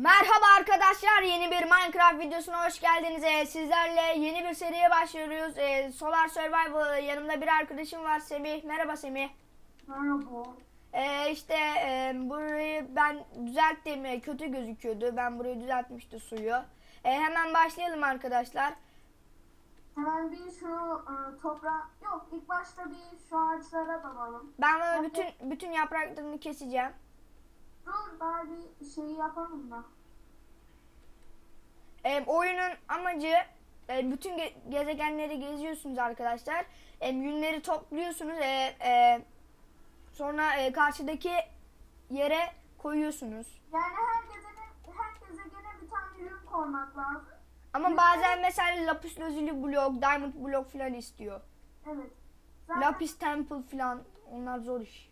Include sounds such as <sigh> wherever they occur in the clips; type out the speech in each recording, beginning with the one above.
Merhaba arkadaşlar yeni bir Minecraft videosuna hoş geldiniz. Ee, sizlerle yeni bir seriye başlıyoruz. Ee, Solar Survival yanımda bir arkadaşım var Semih. Merhaba Semih. Merhaba. Ee, işte e, burayı ben düzelttim. Ee, Kötü gözüküyordu. Ben burayı düzeltmişti suyu. Ee, hemen başlayalım arkadaşlar. Hemen bir şu e, toprağa... Yok ilk başta bir şu ağaçlara dalalım. Ben bunu bütün bütün yapraklarını keseceğim. Dur daha bir şeyi yapalım da. Ee, oyunun amacı e, bütün ge- gezegenleri geziyorsunuz arkadaşlar. E, yünleri topluyorsunuz. E, e, sonra e, karşıdaki yere koyuyorsunuz. Yani her gezegene, her gezegene bir tane yün koymak lazım. Ama bazen mesela lapis lazuli blok, diamond blok falan istiyor. Evet. Zaten Lapis temple falan onlar zor iş.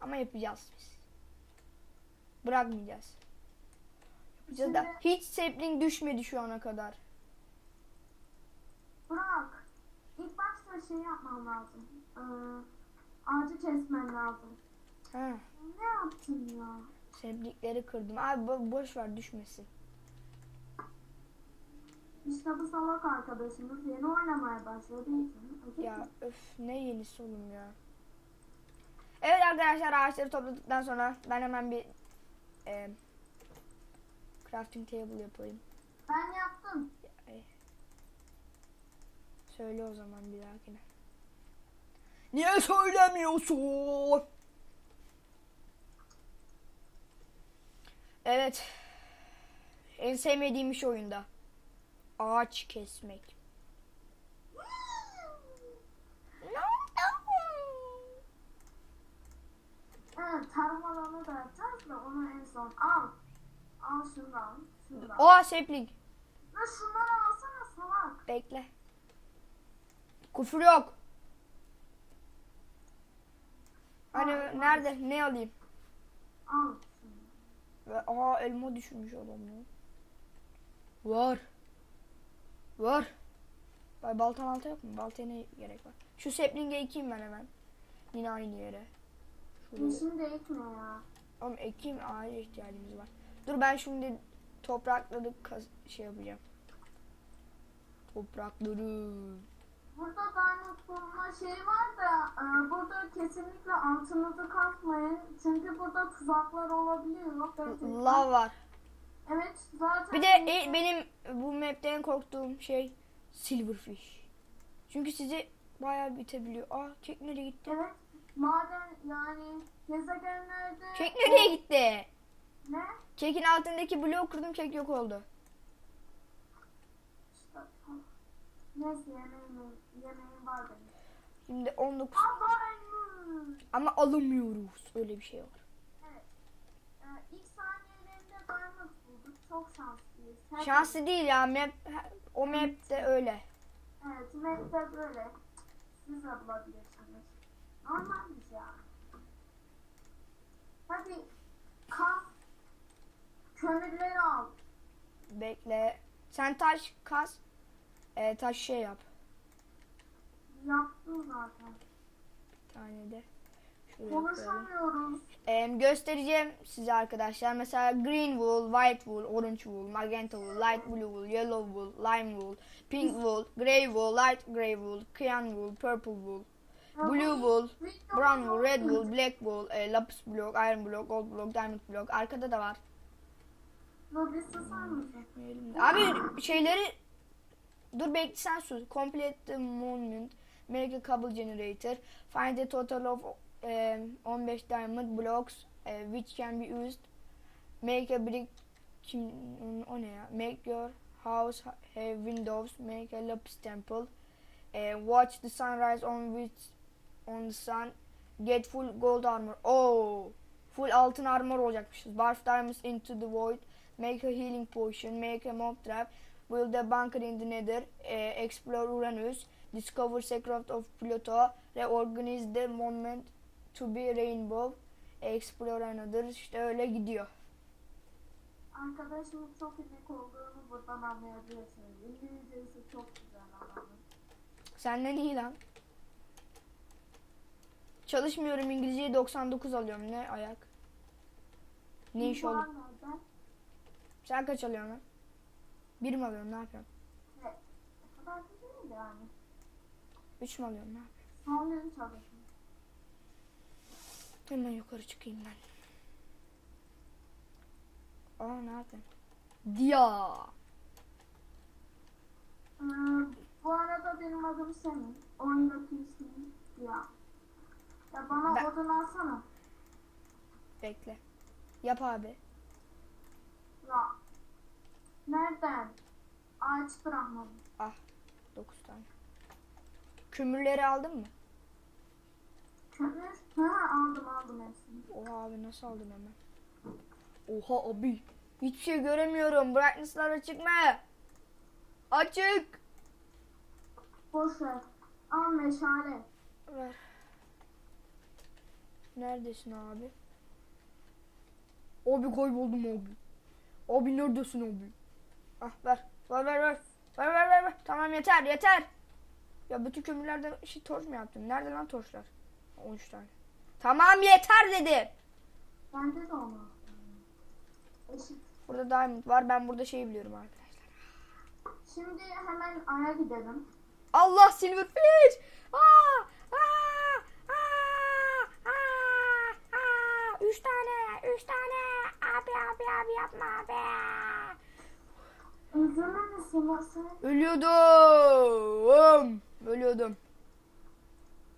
Ama yapacağız biz. Bırakmayacağız. Yapacağız da hiç sapling düşmedi şu ana kadar. bırak. İlk başta şey yapman lazım. E, ağacı kesmen lazım. Ha, Ne yaptın ya? saplingleri kırdım. Abi bo- boş ver düşmesin. İşte bu salak arkadaşımız yeni oynamaya özür Ya öf ne yenisi oğlum ya. Evet arkadaşlar ağaçları topladıktan sonra ben hemen bir e, crafting table yapayım. Ben yaptım. Söyle o zaman bir dahakine. Niye söylemiyorsun? Evet. En sevmediğim iş oyunda. Ağaç kesmek. Evet tarım alanı da yapacağız da onu en son al. Al şunu da al. Şunu da al. Oha sapling. Ve şunları alsana salak. Bekle. Küfür yok. Hani Aa, nerede? Ne alayım? Al. Ve aha elma düşürmüş adam ya. Var. Var. Bay balta balta yok mu? Baltaya ne gerek var? Şu sapling'e ekeyim ben hemen. Yine aynı yere. Şuraya. Yeşil de ekme ya. Oğlum ekeyim ağaca ihtiyacımız var. Dur ben şimdi toprakları şey yapacağım. Toprakları. Burada diamond bulma şey var da e, burada kesinlikle altınızı kasmayın. Çünkü burada tuzaklar olabiliyor. Gerçekten. Lav var. Evet zaten. Bir de e, benim bu map'te en korktuğum şey silverfish. Çünkü sizi bayağı bitebiliyor. Aa kek nereye gitti? Evet. Maden yani gezegenlerde. Kek nereye gitti? Ne? Kekin altındaki bloğu kırdım kek yok oldu. Neyse yemeğim, yemeğim var benim. Şimdi 19 Aman! ama alamıyoruz. Öyle bir şey var. Evet. Ee, ilk saniyelerinde diamond bulduk. Çok şanslıyız. Hep- Şanslı değil ya map o map'te öyle. Evet, map'te böyle. Siz de bulabilirsiniz. Normalmiş ya. Hadi kas. Kömürleri al. Bekle. Sen taş kas. E, taş şey yap. Yaptım zaten. Bir tane de. Koyalım. Konuşamıyoruz. E, göstereceğim size arkadaşlar. Mesela green wool, white wool, orange wool, magenta wool, light blue wool, yellow wool, lime wool, pink wool, grey wool, light grey wool, cyan wool, purple wool, blue wool, brown wool, red wool, black wool, e, lapis block, iron block, gold block, diamond block. Arkada da var. Abi şeyleri dur bekle sen sus. Complete the monument. Make a cobble generator. Find the total of eh, 15 diamond blocks eh, which can be used. Make a brick kim o ne ya? Make your house have windows. Make a lapis temple. Eh, watch the sunrise on which on sun. Get full gold armor. Oh, full altın armor olacakmışız. Barf diamonds into the void. Make a healing potion. Make a mob trap. Build a bunker in the nether. eh, explore Uranus. Discover secret of Pluto. Reorganize the monument to be rainbow. Explore another. İşte öyle gidiyor. Arkadaşımın çok inek olduğunu buradan anlayabilirsiniz. İngilizcesi çok güzel adamın. Senden iyi lan. Çalışmıyorum İngilizceyi 99 alıyorum. Ne ayak? Ne iş oldu? Sen kaç alıyorsun lan? Bir mi alıyorsun ne yapıyorsun? Değil yani. Üç mü alıyorsun ne yapıyorsun? Çalışıyorum. Hemen yukarı çıkayım ben. Aa ne yapayım? Dia. Ee, bu arada benim adım senin. Oyundaki ismin ya. Bana Ben- odun alsana. Bekle. Yap abi. Ya. Nereden? Ağaç bırakmadım. Ah. Dokuz tane. Kömürleri aldın mı? Kömür? Ha aldım aldım hepsini. Oha abi nasıl aldın hemen? Oha abi. Hiçbir şey göremiyorum. Brightness'lar açık mı? Açık. Boş ver. Al meşale. Ver. Neredesin abi? Abi kayboldum abi. Abi neredesin abi? Ah ver. Ver ver ver. Ver ver ver. ver. Tamam yeter yeter. Ya bütün kömürlerde şey torç mu yaptın? Nerede lan torçlar? 13 tane. Tamam yeter dedim. Bende de. Eşit. Burada diamond var. Ben burada şey biliyorum arkadaşlar. Şimdi hemen aya gidelim. Allah silverfish. Aa! Aa! Aa! Aa! Üç tane. Üç tane. Abi abi abi yapma abi. Ölüyordum. Ölüyordum.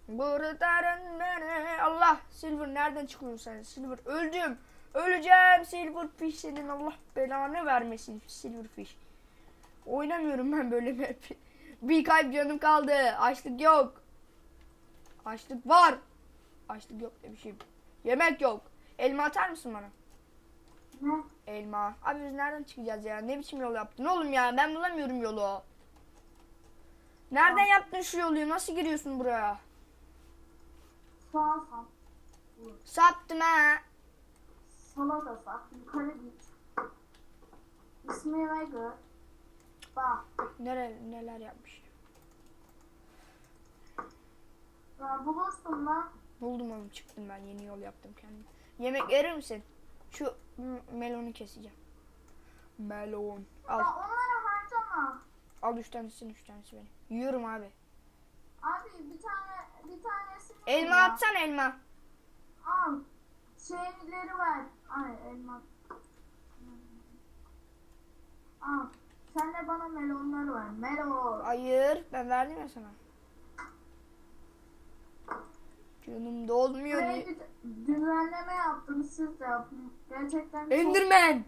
Kurtarın beni. Allah silver nereden çıkıyorsun sen? Silver öldüm. Öleceğim silverfish senin Allah belanı vermesin silverfish. Oynamıyorum ben böyle map. Bir kalp canım kaldı. Açlık yok. Açlık var. Açlık yok şey. Yemek yok. Elma atar mısın bana? Ne? Elma. Abi biz nereden çıkacağız ya? Ne biçim yol yaptın oğlum ya? Ben bulamıyorum yolu. Nereden yaptın şu yolu? Nasıl giriyorsun buraya? Sağ sağ. Saptım ha. Sola da sağ. Yukarı git. İsmine gör. Bak. Nere, neler yapmış? Ya bulursun lan. Buldum oğlum çıktım ben. Yeni yol yaptım kendim. Yemek verir misin? Şu melonu keseceğim. Melon. Al. Ya onları harcama. Al üç tanesini üç tanesi benim. Yiyorum abi. Abi bir tane bir tanesini Elma ya. atsan elma. Al. Şeyleri ver. Ay elma. Al. Sen de bana melonları ver. Melon. Hayır. Ben verdim ya sana. Canım dolmuyor. Buraya bir düzenleme yaptım. Siz de yapın. Gerçekten çok- Enderman.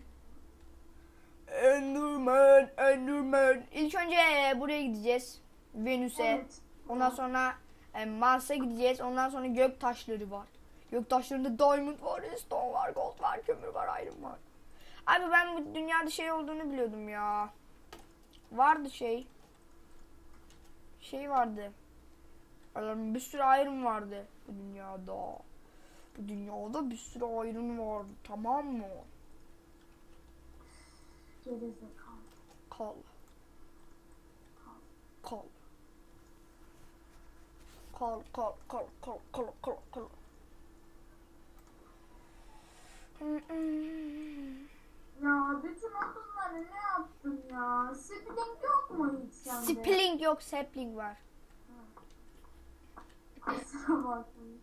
Enderman, Enderman. İlk önce e, buraya gideceğiz. Venüs'e. Evet. Ondan sonra e, Mars'a gideceğiz. Ondan sonra gök taşları var. Gök taşlarında diamond var, stone var, gold var, kömür var, iron var. Abi ben bu dünyada şey olduğunu biliyordum ya. Vardı şey. Şey vardı. Bir sürü iron vardı bu dünyada. Bu dünyada bir sürü iron vardı tamam mı? Gerizekalı. Kal. Kal. Kal kal kal kal kal kal kal. Ya bütün odunları ne yaptın ya? Spilling yok mu hiç sende? Spling yok, sapling var. Kusura bakmayın.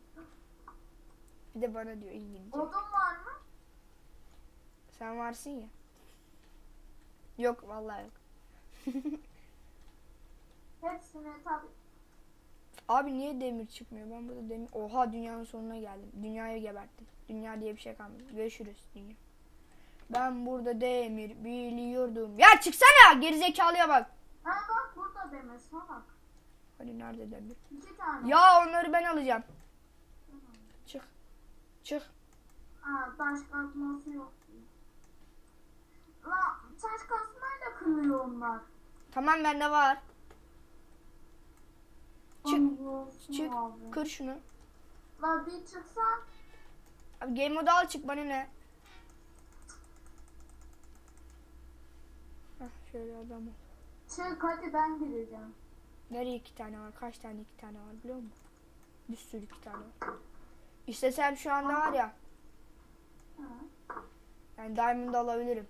Bir de bana diyor İngilizce. Odun var mı? Sen varsın ya. Yok vallahi yok. <laughs> Hepsini tabii. Abi niye demir çıkmıyor? Ben burada demir... Oha dünyanın sonuna geldim. Dünyayı geberttim. Dünya diye bir şey kalmadı. Görüşürüz dünya. Ben burada demir biliyordum. Ya çıksana! Gerizekalıya bak. Ha bak burada deme salak. Hani nerede demir? Ya onları ben alacağım. Çık. Çık. Aa, taş kazması yok. La taş kazmayla kırılıyor onlar. Tamam bende var. Çık. Çık. Abi. Kır şunu. La bir çıksan. Abi game mode al çık bana ne? Hah şöyle adam. Çık hadi ben gireceğim. Nereye iki tane var? Kaç tane iki tane var biliyor musun? Bir sürü iki tane var. İstesem şu anda var ya. Yani diamond alabilirim.